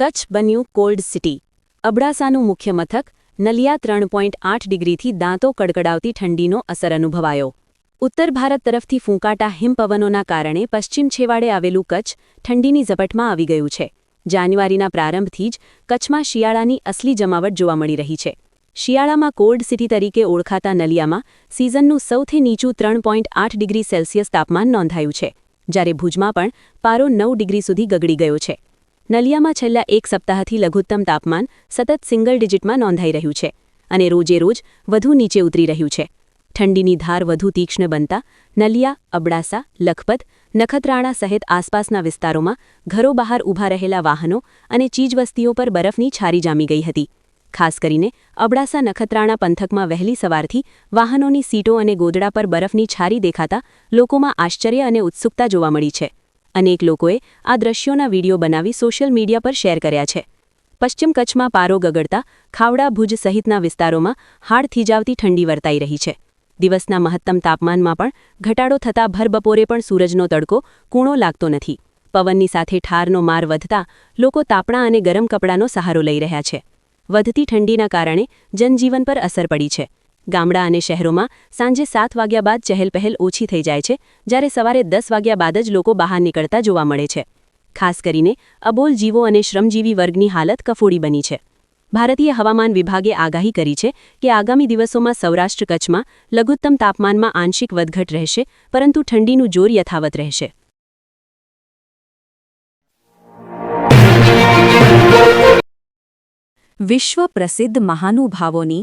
કચ્છ બન્યું cold city. અબડાસાનું મુખ્ય મથક, નલિયા ત્રણ પોઈન્ટ આઠ ડિગ્રીથી દાંતો કડકડાવતી ઠંડીનો અસર અનુભવાયો. ઉત્તર ભારત તરફથી ફૂંકાટા હિમપવનોના કારણે પશ્ચિમ છેવાડે આવેલું કચ્છ ઠંડીની ઝપટમાં આવી ગયું છે. જાન્યુઆરીના પ્રારંભથી જ કચ્છમાં શિયાળાની અસલી જમાવટ જોવા મળી રહી છે. શિયાળામાં કોલ્ડ સિટી તરીકે ઓળખાતા નલિયામાં સિઝનનું સૌથી નીચું ત્રણ પોઈન્ટ આઠ ડિગ્રી સેલ્સિયસ તાપમાન નોંધાયું છે, જ્યારે ભુજમાં પણ પારો નવ ડિગ્રી સુધી ગગડી ગયો છે. નલિયામાં છેલ્લા એક સપ્તાહથી લઘુત્તમ તાપમાન સતત સિંગલ ડિજિટમાં નોંધાઈ રહ્યું છે અને રોજે રોજ વધુ નીચે ઉતરી રહ્યું છે. ઠંડીની ધાર વધુ તીક્ષ્ણ બનતા નલિયા, અબડાસા, લખપત, નખત્રાણા સહિત આસપાસના વિસ્તારોમાં ઘરો બહાર ઊભા રહેલા વાહનો અને ચીજવસ્તીઓ પર બરફની છારી જામી ગઈ હતી. ખાસ કરીને અબડાસા, નખત્રાણા પંથકમાં વહેલી સવારથી વાહનોની સીટો અને ગોદડા પર બરફની છારી દેખાતા લોકોમાં આશ્ચર્ય અને ઉત્સુકતા જોવા મળી છે. અનેક લોકોએ આ દ્રશ્યોના વીડિયો બનાવી સોશિયલ મીડિયા પર શેર કર્યા છે. પશ્ચિમ કચ્છમાં પારો ગગડતા ખાવડા ભુજ સહિતના વિસ્તારોમાં હાડ થીજાવતી ઠંડી વર્તાઈ રહી છે. દિવસના મહત્તમ તાપમાનમાં પણ ઘટાડો થતાં ભરબપોરે પણ સૂરજનો તડકો કૂણો લાગતો નથી. પવનની સાથે ઠારનો માર વધતા લોકો તાપણા અને ગરમ કપડાંનો સહારો લઈ રહ્યા છે. વધતી ઠંડીના કારણે જનજીવન પર અસર પડી છે. ગામડા અને શહેરોમાં સાંજે સાત વાગ્યા બાદ ચહેલપહેલ ઓછી થઈ જાય છે, જ્યારે સવારે દસ વાગ્યા બાદ જ લોકો બહાર નીકળતા જોવા મળે છે. ખાસ કરીને અબોલ જીવો અને શ્રમજીવી વર્ગની હાલત કફોડી બની છે. ભારતીય હવામાન વિભાગે આગાહી કરી છે કે આગામી દિવસોમાં સૌરાષ્ટ્ર કચ્છમાં લઘુત્તમ તાપમાનમાં આંશિક વધઘટ રહેશે, પરંતુ ઠંડીનું જોર યથાવત રહેશે. વિશ્વ પ્રસિદ્ધ મહાનુભાવોની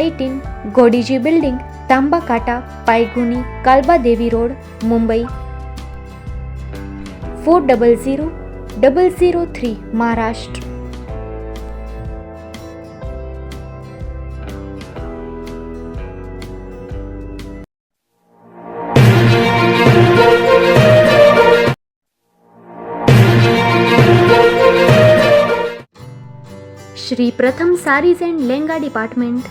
eighteen, Godiji building Tambakata Payguni Kalbadevi road, Mumbai. Four double zero double zero three, Maharashtra. Shri Pratham sarees and lehenga department